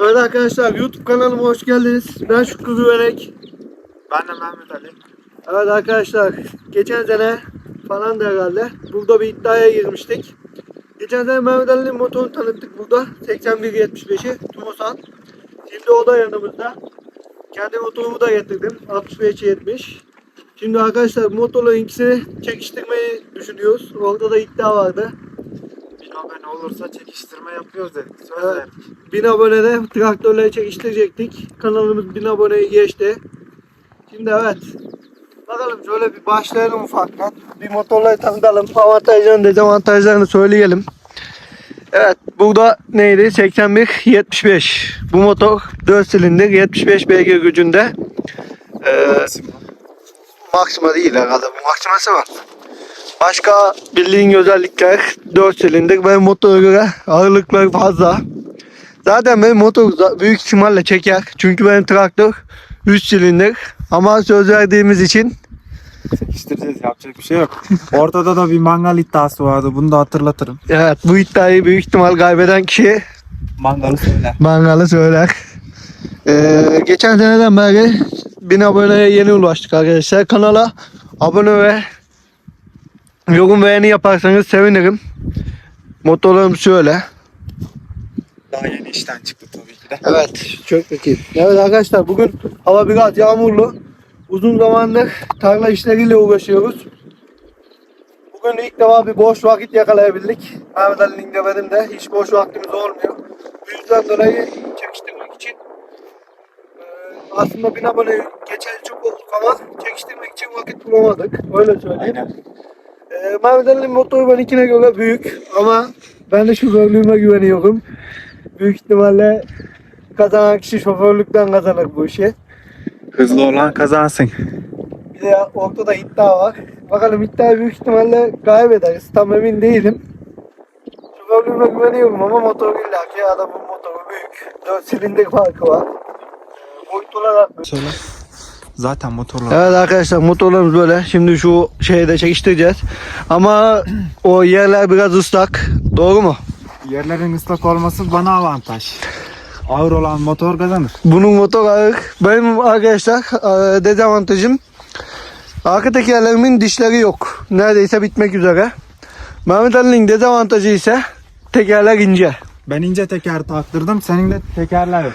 Evet arkadaşlar YouTube kanalıma hoş geldiniz. Ben Şükrü Güvenek. Ben de Mehmet Ali. Evet arkadaşlar geçen sene falan da herhalde burada bir iddiaya girmiştik. Geçen sene Mehmet Ali'nin motorunu tanıttık burada. 81-75'i Tumosan. Şimdi o da yanımızda. Kendi motorumu da getirdim. 65-70. Şimdi arkadaşlar motorların ikisini çekiştirmeyi düşünüyoruz. Orada da iddia vardı. Abone olursa çekiştirme yapıyoruz dedik. Söz Evet. verdik. 1000 abonede traktörleri çekiştirecektik. Kanalımız 1000 aboneyi geçti. Şimdi evet. Bakalım şöyle bir başlayalım ufaktan. Bir motorları tanıtalım. Avantajlarını dezavantajlarını söyleyelim. Evet burada neydi? 81 75. Bu motor 4 silindir 75 beygir gücünde. Ee, Maxima değil herhalde. Bu Maxima'sı var. Başka bildiğin özellikler 4 silindir. Benim motora göre ağırlıkları fazla. Zaten benim motor büyük ihtimalle çeker. Çünkü benim traktör 3 silindir. Ama söz verdiğimiz için Çekiştireceğiz yapacak bir şey yok. Ortada da bir mangal iddiası vardı. Bunu da hatırlatırım. evet bu iddiayı büyük ihtimal kaybeden kişi Mangalı söyle. Mangalı söyler. Ee, geçen seneden beri 1000 aboneye yeni ulaştık arkadaşlar. Kanala abone ve yorum beğeni yaparsanız sevinirim. Motorlarım şöyle. Daha yeni işten çıktı tabii ki de. Evet, çok peki. Evet arkadaşlar bugün hava biraz yağmurlu. Uzun zamandır tarla işleriyle uğraşıyoruz. Bugün ilk defa bir boş vakit yakalayabildik. Mehmet Ali'nin de benim de hiç boş vaktimiz olmuyor. Bu yüzden dolayı çekiştirmek için e, aslında bin abone geçeli çok olduk ama çekiştirmek için vakit bulamadık. Öyle söyleyeyim. Aynen. E, Mehmet Ali'nin motoru benimkine göre büyük ama ben de şoförlüğüme güveniyorum. Büyük ihtimalle kazanan kişi şoförlükten kazanır bu işi. Hızlı olan kazansın. Bir de ortada iddia var. Bakalım iddiayı büyük ihtimalle kaybederiz. Tam emin değilim. Şoförlüğüme güveniyorum ama motor illaki adamın motoru büyük. 4 silindir farkı var. Boyut olarak Söyle. Zaten motorlar. Evet arkadaşlar motorlarımız böyle. Şimdi şu şeyde çekiştireceğiz. Ama o yerler biraz ıslak. Doğru mu? Yerlerin ıslak olması bana avantaj. Ağır olan motor kazanır. Bunun motor ağır. Benim arkadaşlar e, dezavantajım arka tekerlerimin dişleri yok. Neredeyse bitmek üzere. Mehmet Ali'nin dezavantajı ise tekerler ince. Ben ince teker taktırdım. Senin de tekerler yok.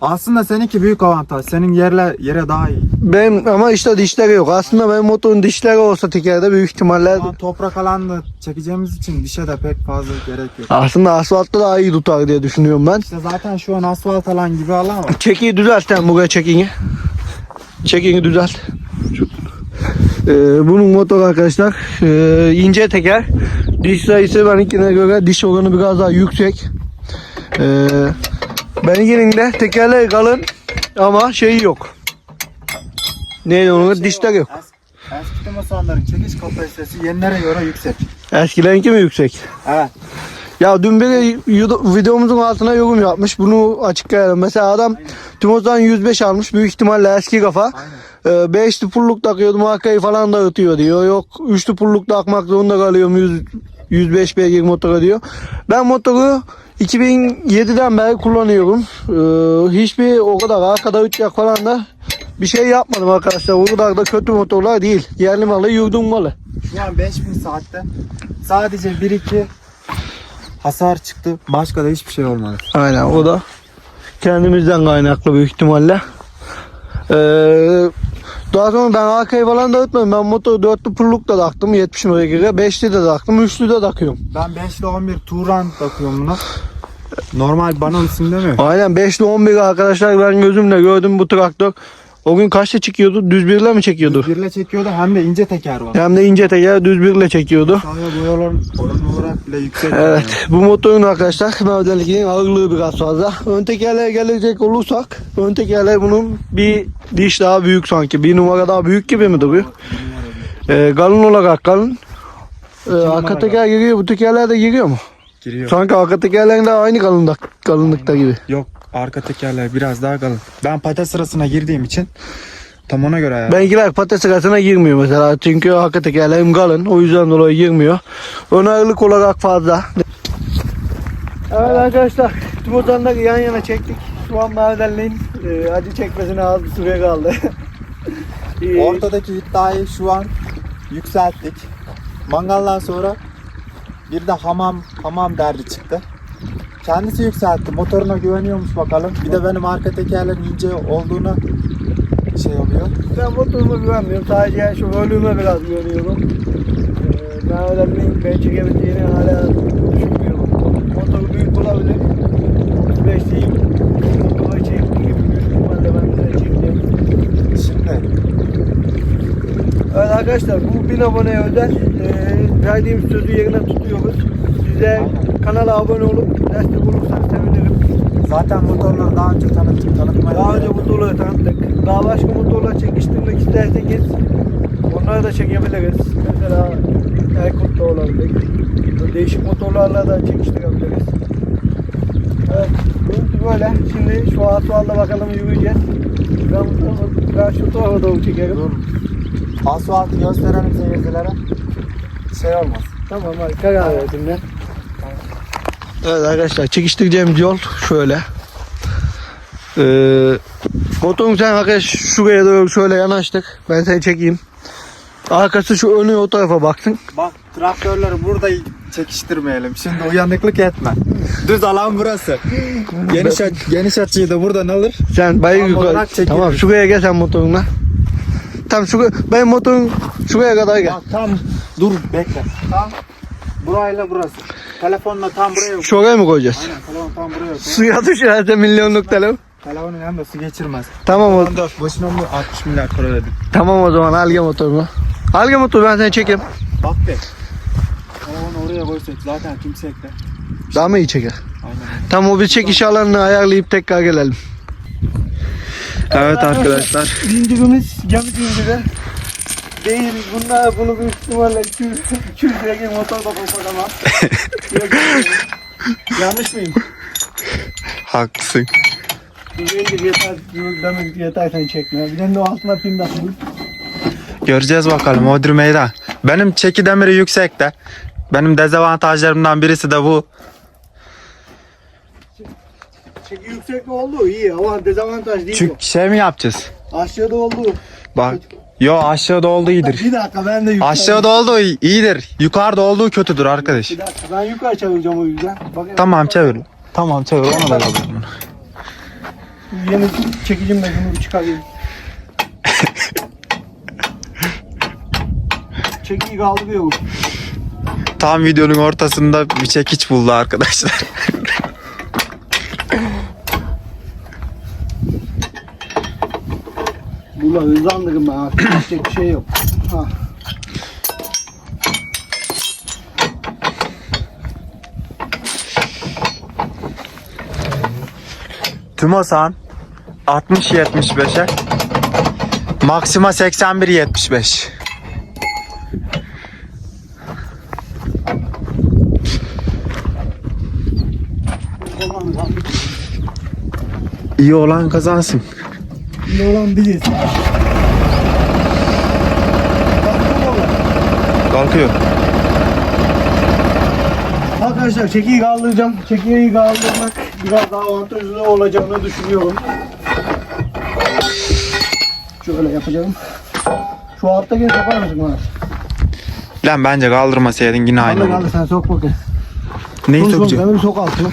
Aslında seninki büyük avantaj. Senin yerler yere daha iyi. Benim ama işte dişleri yok. Aslında benim motorun dişleri olsa tekerde büyük ihtimalle Ama toprak alanını çekeceğimiz için dişe de pek fazla gerek yok. aslında asfaltta daha iyi tutar diye düşünüyorum ben. İşte zaten şu an asfalt alan gibi alan var. Çekiyi düzelt sen buraya çekini. Çekini düzelt. Ee, bunun motor arkadaşlar ee, ince teker. Diş sayısı benimkine göre diş oranı biraz daha yüksek. Ee, benimkinin de tekerleri kalın ama şeyi yok. Neydi onun adı? dişler yok. Es- Eski Timosanların çekiş kapasitesi yenilere göre yüksek. Eskilenki mi yüksek? Evet. Ya dün biri videomuzun altına yorum yapmış. Bunu açıklayalım. Mesela adam Timoz'dan 105 almış. Büyük ihtimalle eski kafa. Aynen. Ee, beşli pulluk takıyordu. Markayı falan dağıtıyor diyor. Yok üçlü pulluk takmak zorunda kalıyorum 100, 105 beygir motora diyor. Ben motoru 2007'den beri kullanıyorum. Ee, hiçbir o kadar arkada uçacak falan da bir şey yapmadım arkadaşlar. O kadar da kötü motorlar değil. Yerli malı, yurdun malı. Şu an 5000 saatte sadece 1-2 hasar çıktı. Başka da hiçbir şey olmadı. Aynen o da kendimizden kaynaklı büyük ihtimalle. Ee, daha sonra ben arkayı falan dağıtmadım. Ben motoru dörtlü pulluk da taktım 70 göre. Beşli de taktım. Üçlü de takıyorum. Ben 5 ile 11 Turan takıyorum buna. Normal bana isim demiyor. Aynen 5'li 11 arkadaşlar ben gözümle gördüm bu traktör. O gün kaçta çekiyordu? Düz birle mi çekiyordu? Birle çekiyordu hem de ince teker var. Hem de ince teker düz birle çekiyordu. Sağya boyaların oran olarak bile yüksek. Evet bu motorun arkadaşlar Mevdelik'in ağırlığı biraz fazla. Ön tekerleğe gelecek olursak ön tekerleği bunun bir diş daha büyük sanki. Bir numara daha büyük gibi mi duruyor? Ee, kalın olarak kalın. Ee, arka teker giriyor bu tekerler de giriyor mu? Giriyor. Sanki arka tekerleğin de aynı kalınlık, kalınlıkta gibi. Yok arka tekerler biraz daha kalın. Ben patates sırasına girdiğim için tam ona göre ya. Benimkiler patates arasına girmiyor mesela. Çünkü arka tekerleğim kalın. O yüzden dolayı girmiyor. Ön ağırlık olarak fazla. Evet arkadaşlar. Tüm odanları yan yana çektik. şu an Mehmet Ali'nin e, acı çekmesine az bir süre kaldı. Ortadaki iddiayı şu an yükselttik. Mangaldan sonra bir de hamam hamam derdi çıktı. Kendisi yükseltti. Motoruna güveniyormuş bakalım. Bir de benim arka tekerlerin ince olduğunu şey oluyor. Ben motoruma güvenmiyorum. Sadece şu volüme biraz güveniyorum. Ee, Mehmet Ali'nin ben çekebileceğini hala düşünmüyorum. Motoru büyük olabilir. 35 değil. Motoru çektiği gibi büyük ihtimalle ben de çekeceğim. Şimdi Evet arkadaşlar bu 1000 aboneye özel e, verdiğim sözü yerine tutuyoruz. Aynen. kanala abone olup destek olursanız sevinirim. zaten motorları daha önce tanıttık. Tanıtmaya Daha önce motorları tanıttık. Daha başka motorlar çekiştirmek isterseniz onları da çekebiliriz. Mesela Erkut da olabilir. Değişik motorlarla da çekiştirebiliriz. Evet, görüntü böyle. Şimdi şu asfalda bakalım yürüyeceğiz. Ben, ben şu tarafa doğru çekerim. Dur. Asfaltı gösterelim seyircilere. Şey olmaz. Tamam hadi karar verdim ben. Evet arkadaşlar çekiştireceğimiz yol şöyle. Ee, motorun sen arkadaş şuraya doğru şöyle yanaştık. Ben seni çekeyim. Arkası şu önü o tarafa baksın. Bak traktörleri burada çekiştirmeyelim. Şimdi uyanıklık etme. Düz alan burası. Geniş, aç- geniş açıyı da buradan alır. Sen bayı Tam yukarı. Tamam şuraya gel sen motorunla. Tam şu benim motorun şuraya kadar gel. Bak tam dur bekle. Tam burayla burası. Telefonla tam buraya koy. Şuraya mı koyacağız? Aynen telefon tam buraya koy. Suya düşerse milyonluk telefon. Telefonun yanında su geçirmez. Tamam o, 14 boşuna mı 60 milyar para ödedim. tamam o zaman al gel motorunu. Al gel motoru ben seni çekeyim. Bak be. Telefonu oraya koysak zaten kimse ekler. Daha mı iyi çeker? Aynen. Tam o bir çekiş alanını ayarlayıp tekrar gelelim. Evet arkadaşlar. Zincirimiz cam zinciri. Değil bunlar bunu büyük ihtimalle 200 200 liraya motor da koysak ama. Yanlış mıyım? Haklısın. Bu zincir yeter, demek yeter sen çekme. Bir de o altına pin takılır. Göreceğiz bakalım Odri meydan. Benim çeki demiri yüksek de. Benim dezavantajlarımdan birisi de bu. Çeki yüksek oldu iyi ama dezavantaj değil Çünkü şey mi yapacağız? Aşağıda oldu. Bak. Yo aşağıda olduğu iyidir. Bir dakika ben de yukarı. Aşağıda olduğu iyidir. Yukarıda olduğu kötüdür arkadaş. Bir dakika ben yukarı çevireceğim o yüzden. Bakın, Tamam çevir. Tamam çevir ona da alalım. Yeni çekicim de bunu bir çıkarayım. Çekiyi kaldırıyorum. Tam videonun ortasında bir çekiç buldu arkadaşlar. Bula hızlandırın ben artık. Yapacak bir şey yok. Ha. Tümosan 60-75'e Maxima 81-75 Olan lan. İyi olan kazansın. Olan biziz. Kalkıyor. Arkadaşlar çekiyi kaldıracağım. Çekiyi kaldırmak biraz daha avantajlı olacağını düşünüyorum. Şöyle yapacağım. Şu altta gene sokar mısın bana? Lan bence kaldırmasaydın yine aynı Kaldır kaldır sen sok bakayım. Neyi Sok, sok, sokacağım? Demiri sok altına.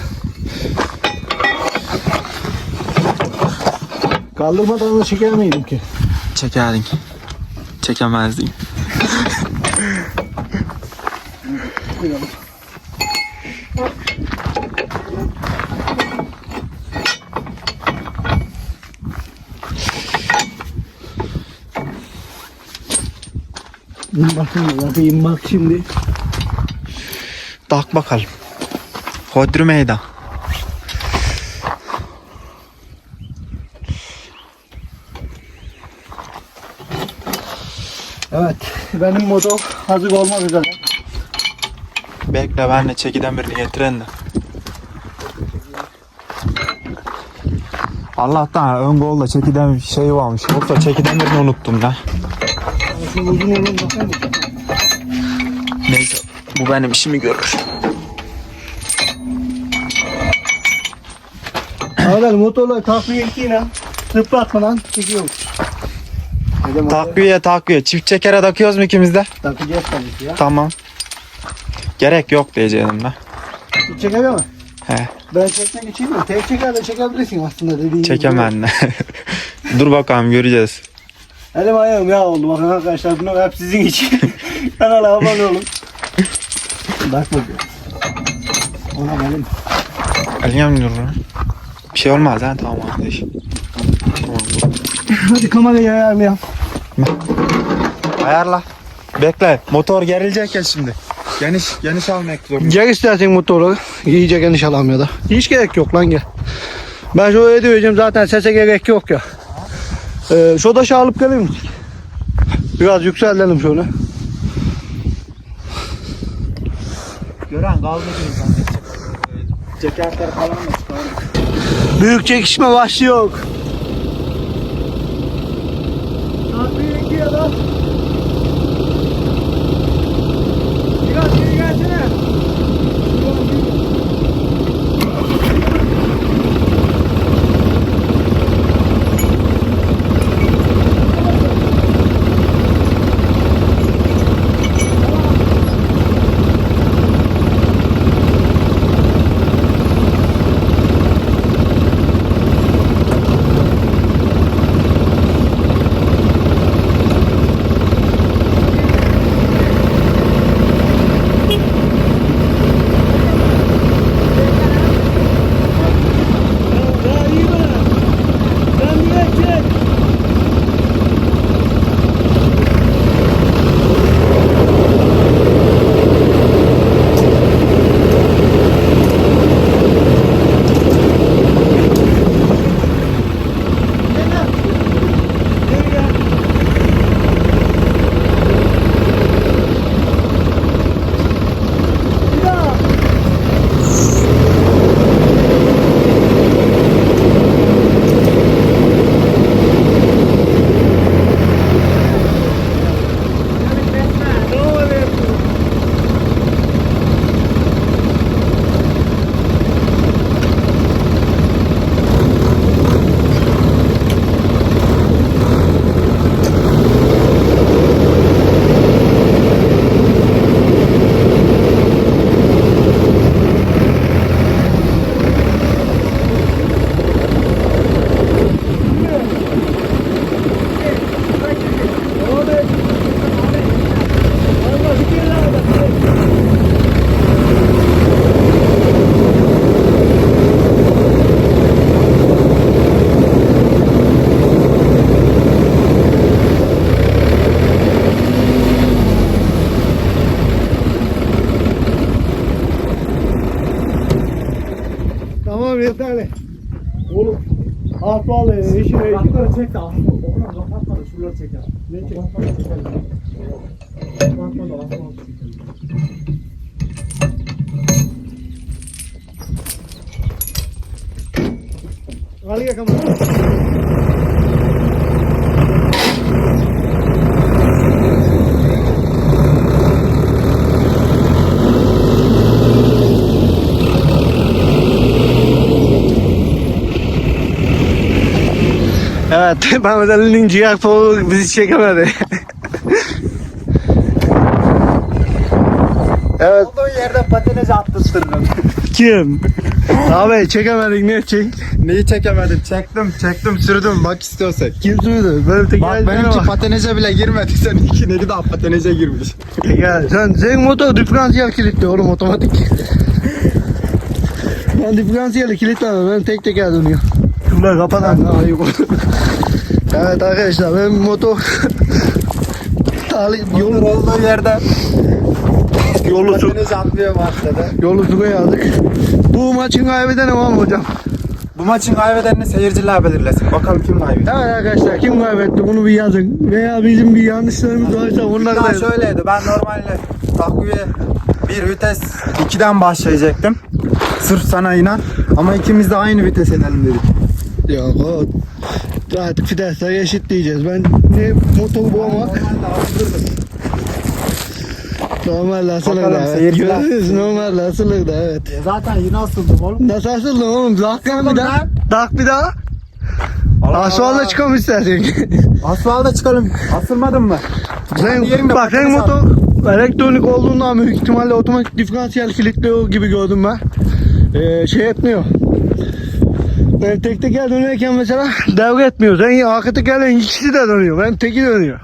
Kaldırmadan da çeker miydim ki? Çekerdin. Çekemezdin. Da bakayım bak şimdi. Tak bakalım. Hodri meydan. Evet benim motor hazır olmak üzere. Bekle ben de çekiden birini getiren de. Allah'tan ön golda çekiden şey varmış. Yoksa çekiden birini unuttum lan. Şu uzun olan bakar mısın? Neyse bu benim işimi görür. Bakalım motorla takviye ettiğine zıplatmadan çekiyoruz. Dedim, Takviye takviye. Çift çekere takıyoruz mu ikimiz de? Takacağız tabii ki ya. Tamam. Gerek yok diyeceğim ben. Hiç çekemiyor mu? He. Ben çekmek için mi? Tek çeker de çekebilirsin aslında dediğin gibi. Çekemem de. Dur bakalım göreceğiz. Elim ayağım ya oldu bakın arkadaşlar bunu hep sizin için. Kanala abone olun. Bak bakayım. Ona benim. Aliyem dur. Bir şey olmaz ha tamam kardeş. Tamam. Hadi kamerayı ayarlayalım. Ayarla. Bekle. Motor gerilecek ya şimdi. Geniş geniş almak zorunda. Gel istersen motoru. İyice geniş alalım ya da. Hiç gerek yok lan gel. Ben şöyle diyeceğim zaten sese gerek yok ya. Ee, şu daşı alıp geleyim mi? Biraz yükseltelim şöyle. Gören kaldırıyor zannedecek. Cekertler falan mı çıkardı? Büyük çekişme başlıyor. Tamam yeterli. Oğlum. Ah vallahi işine işine. çek de Oğlum kapatma da şuraları çek ya. Ne çek? Da çekelim. Kapatma da asma Ali kamera. Evet, Mehmet Ali'nin ciğer poğu bizi çekemedi. evet, Olduğu yerde patinaj attırttırdın. kim? Abi çekemedik ne çek? Neyi çekemedin? Çektim, çektim, sürdüm. Bak istiyorsan. Kim sürdü? Böyle tek Bak benimki patinaja bile girmedi. Seninki ne kadar patinaja girmiş. Ya sen senin motor diferansiyel kilitli oğlum otomatik. ben diferansiyeli kilitlemem ben tek teker dönüyor. Şunları kapatalım. Ayıp Evet arkadaşlar benim motor Talih Yol yolu, olduğu yerde yolu, su, atmaya başladı. yolu suya yazdık. Bu maçın kaybedeni var mı hocam? Bu maçın kaybedenini seyirciler belirlesin. Bakalım kim kaybetti. Evet arkadaşlar kim kaybetti bunu bir yazın. Veya bizim bir yanlışlarımız varsa onları da şöyleydi. Ben normalde takviye bir vites 2'den başlayacaktım. Sırf sana inan. Ama ikimiz de aynı vites edelim dedik. O artık vitesler eşit diyeceğiz. Ben ne motor bu ama normal asılır Bakalım, da. Evet. Görüyoruz normal asılır da evet. E Zaten yine asıldım oğlum. Nasıl asıldın oğlum? Dakika bir daha. Tak bir daha. Allah Asfalda çıkalım istersen. Asfalda çıkalım. Asılmadın mı? Sen, bak sen motor elektronik olduğundan büyük ihtimalle otomatik diferansiyel kilitli gibi gördüm ben. Ee, şey etmiyor. Ben tek teker dönerken mesela devre etmiyor. Sen arka tekerlerin ikisi de dönüyor. Ben teki dönüyor.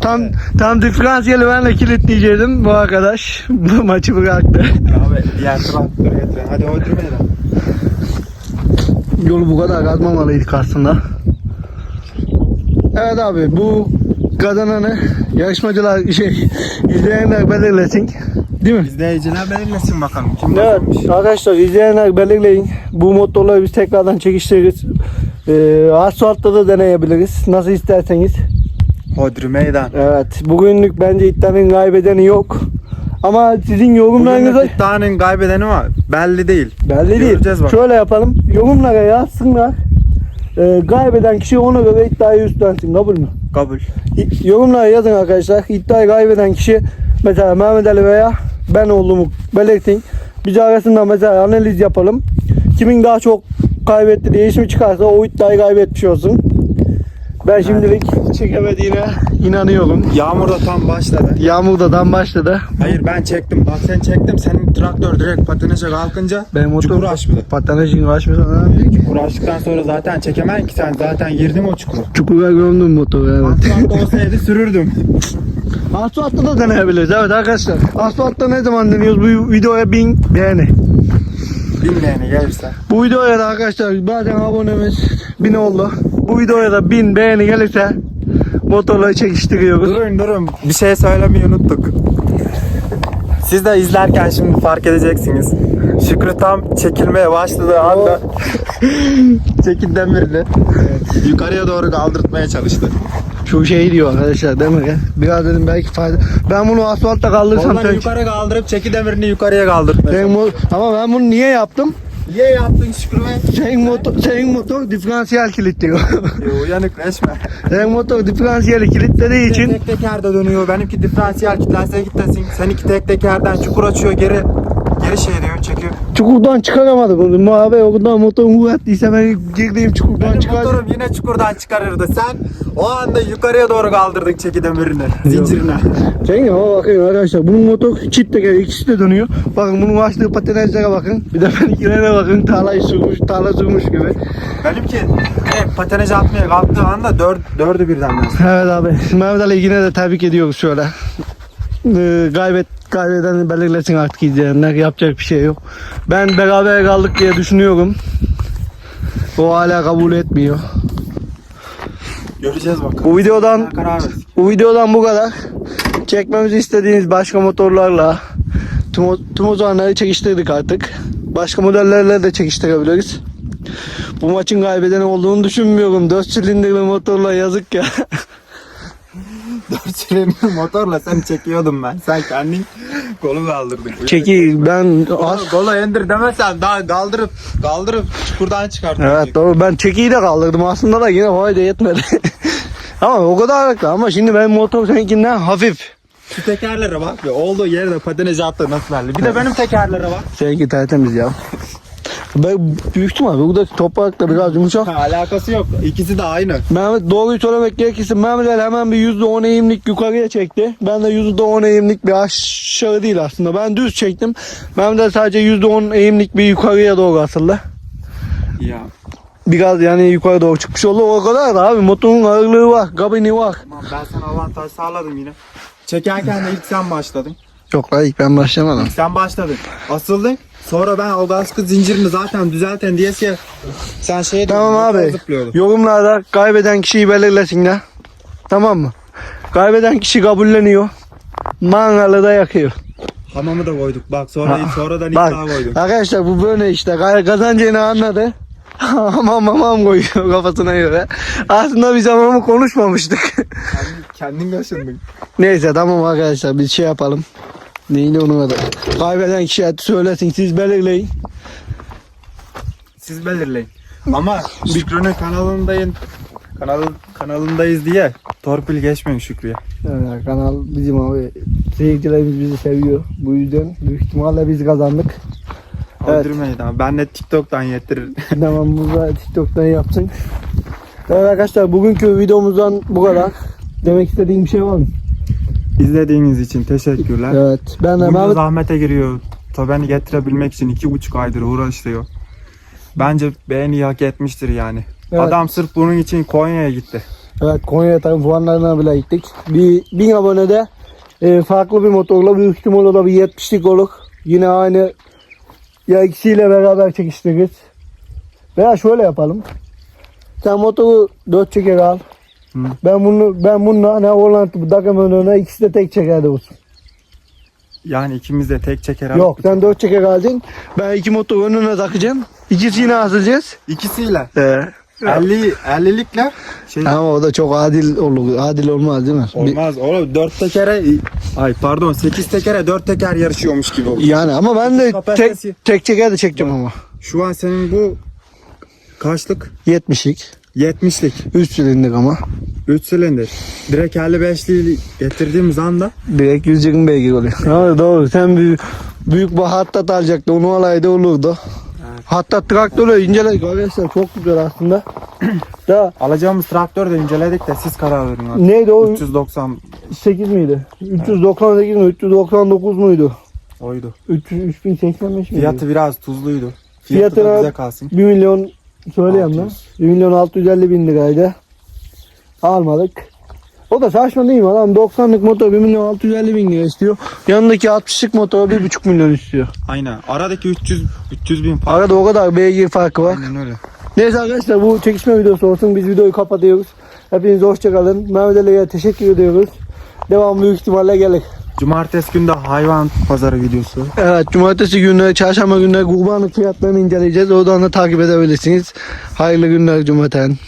Tam tam diferansiyeli ben de kilitleyecektim. Bu arkadaş bu maçı bıraktı. Abi diğer traktörü getirin. Hadi öldürmeyin. Yolu bu kadar kazmamalıydık aslında. Evet abi bu kazananı yarışmacılar şey izleyenler belirlesin. Değil mi? İzleyiciler belirlesin bakalım. Kim Evet kazanmış? arkadaşlar izleyenler belirleyin. Bu motorları biz tekrardan çekiştiririz. Ee, asfaltta da deneyebiliriz. Nasıl isterseniz. Hodri meydan. Evet bugünlük bence iddianın kaybedeni yok. Ama sizin yorumlarınıza Bugün iddianın kaybedeni var. Belli değil. belli değil. Göreceğiz bak. Şöyle yapalım. Yorumlara yazsınlar. Ee, kaybeden kişi ona göre iddiayı üstlensin. Kabul mü? Kabul. Yorumlara yazın arkadaşlar. İddiayı kaybeden kişi mesela Mehmet Ali veya ben olduğumu belirtin. Biz arasında mesela analiz yapalım. Kimin daha çok kaybetti diye ismi çıkarsa o iddiayı kaybetmiş olsun. Ben şimdilik çekemediğine inanıyorum. Yağmur da tam başladı. Yağmur da dan başladı. Hayır ben çektim. Bak sen çektim. Senin traktör direkt patinaja kalkınca Ben motor çukur açmadı. patanajın açmış. Çukur açtıktan sonra zaten çekemen ki sen zaten girdin o çukura. Çukura gömdüm motoru evet. Asfalt olsaydı sürürdüm. Asfaltta da deneyebiliriz evet arkadaşlar. Asfaltta ne zaman deniyoruz? Bu videoya bin beğeni. Dinleyene gelirse. Bu videoya da arkadaşlar bazen abonemiz bin oldu. Bu videoya da bin beğeni gelirse motorları çekiştiriyoruz. Durun durun. Bir şey söylemeyi unuttuk. Siz de izlerken şimdi fark edeceksiniz. Şükrü tam çekilmeye başladığı anda çekin demirli. Yukarıya doğru kaldırtmaya çalıştı. Şu şey diyor arkadaşlar değil mi? Biraz dedim belki fayda. Ben bunu asfaltta kaldırsam Onları sen... yukarı kaldırıp çeki demirini yukarıya kaldırtmaya Sen mo- ama ben bunu niye yaptım? Niye yaptın Şükrü Bey? Senin motor, senin motor diferansiyel kilitliyor. Yo, uyanık resmen. senin motor diferansiyeli kilitlediği için Tek tekerde dönüyor. Benimki diferansiyel kilitlense kilitlensin. Seninki tek tekerden çukur açıyor geri. Geri şey diyor çekiyor. Çukurdan çıkaramadım. onu. Abi oradan motorum kuvvetliyse ben girdiğim çukurdan Benim çıkar. motorum yine çukurdan çıkarırdı. Sen o anda yukarıya doğru kaldırdın çeki demirini. Zincirine. Sen ama bakın arkadaşlar bunun motor çift teker ikisi de dönüyor. Bakın bunun açtığı patinajlara bakın. Bir de benimkilerine bakın. Tarlayı sürmüş, tarla sürmüş gibi. Benimki direkt patinaj atmaya kalktığı anda dört, dördü birden ben. Evet abi. Mehmet Ali yine de tebrik ediyoruz şöyle. Ee, kaybet kaybedeni belirlesin artık izleyenler. Yapacak bir şey yok. Ben beraber kaldık diye düşünüyorum. O hala kabul etmiyor. Göreceğiz bakalım. Bu videodan bu videodan bu kadar. Çekmemizi istediğiniz başka motorlarla tüm, tüm o zamanları çekiştirdik artık. Başka modellerle de çekiştirebiliriz. Bu maçın kaybedeni olduğunu düşünmüyorum. 4 silindirli motorla yazık ya. Dört silindir motorla seni çekiyordum ben. Sen kendin kolu kaldırdın. Çeki ben az Kolu, kolu indir demesen daha kaldırıp kaldırıp çukurdan çıkarttın. Evet doğru ben çekiyi de kaldırdım aslında da yine fayda yetmedi. ama o kadar ağırlıklı ama şimdi benim motor seninkinden hafif. Şu tekerlere bak be. Olduğu yerde patinaj attı nasıl belli. Bir de benim tekerlere bak. Seninki tertemiz ya. Ben büyük ihtimal toprak da biraz yumuşak. Ha, alakası yok. İkisi de aynı. Mehmet doğruyu söylemek gerekirse Mehmet Ali hemen bir %10 eğimlik yukarıya çekti. Ben de %10 eğimlik bir aşağı değil aslında. Ben düz çektim. Mehmet Ali sadece %10 eğimlik bir yukarıya doğru asıldı. Ya. Biraz yani yukarı doğru çıkmış oldu. O kadar da abi motorun ağırlığı var, kabini var. Tamam ben sana avantaj sağladım yine. Çekerken de ilk sen başladın. Yok lan ilk ben başlamadım. İlk sen başladın. Asıldın. Sonra ben o gaskı zincirini zaten düzelten diye ki sen şey Tamam abi. Yorumlarda kaybeden kişiyi belirlesinler. Tamam mı? Kaybeden kişi kabulleniyor. Mangalı da yakıyor. Hamamı da koyduk. Bak sonra sonradan Bak iddia koyduk. arkadaşlar bu böyle işte Kay- kazancını anladı. Hamam hamam koyuyor kafasına göre. Aslında biz hamamı konuşmamıştık. Kendin, kendin kaşındın. Neyse tamam arkadaşlar biz şey yapalım. Neydi onun adı? Kaybeden kişi hadi söylesin siz belirleyin. Siz belirleyin. Ama Şükrü'nün kanalındayım. Kanal, kanalındayız diye torpil geçmeyin Şükrü'ye. Evet, kanal bizim abi. Seyircilerimiz bizi seviyor. Bu yüzden büyük ihtimalle biz kazandık. Evet. Öldürmeyin abi. Ben de TikTok'tan yettirir. tamam bunu TikTok'tan yapsın. Evet arkadaşlar bugünkü videomuzdan bu kadar. Demek istediğim bir şey var mı? İzlediğiniz için teşekkürler. Evet. Ben de Bunca zahmete giriyor. Tobeni getirebilmek için iki buçuk aydır uğraşıyor. Bence beğeni hak etmiştir yani. Evet. Adam sırf bunun için Konya'ya gitti. Evet Konya tarım fuarlarına bile gittik. Bir bin abonede e, farklı bir motorla büyük ihtimal o da bir 70'lik olur. Yine aynı ya ikisiyle beraber çekiştiririz. Veya şöyle yapalım. Sen motoru 4 çeker al. Hı. Ben bunu ben bununla ne Orlando önüne ikisi de tek çekerde olsun. Yani ikimiz de tek çeker alıp- Yok sen 4 çeker alacaksın. Ben iki motor önüne takacağım. İkisini asacağız. İkisiyle. Ee, 50 50'likle şey ama o da çok adil olur. Adil olmaz değil mi? Bir- olmaz. Oğlum 4 tekere ay pardon 8 tekere 4 teker yarışıyormuş gibi oldu. Yani ama ben de Kapasitesi- tek, tek çeker de çekeceğim ama. Şu an senin bu kaçlık? 70'lik. 70'lik. 3 silindir ama. 3 silindir. Direkt 55'liği getirdiğimiz anda Direkt 120 beygir oluyor. Doğru doğru. Sen büyük, büyük bir hattat alacaktı. Onu alaydı olurdu. Evet. Hattat traktörü inceledik arkadaşlar. Çok güzel aslında. da alacağımız traktör de inceledik de siz karar verin abi. neydi o? 390 8 miydi? 398 mi? 399 muydu? oydu. 300, 3085 miydi? Fiyatı biraz tuzluydu. Fiyatı Fiyatına- bize kalsın. 1 milyon söyleyeyim lan. 600. 1 milyon 650 bin liraydı. Almadık. O da saçma değil mi adam? 90'lık motor 1 milyon 650 bin lira istiyor. Yanındaki 60'lık motor 1,5 milyon istiyor. Aynen. Aradaki 300 300 bin fark. Arada o kadar beygir farkı var. Aynen öyle. Neyse arkadaşlar bu çekişme videosu olsun. Biz videoyu kapatıyoruz. Hepinize hoşçakalın. Mehmet Ali'ye teşekkür ediyoruz. Devam büyük ihtimalle gelir. Cumartesi günde hayvan pazarı videosu. Evet cumartesi günü, çarşamba günü kurbanlık fiyatlarını inceleyeceğiz. Oradan da takip edebilirsiniz. Hayırlı günler cumartesi.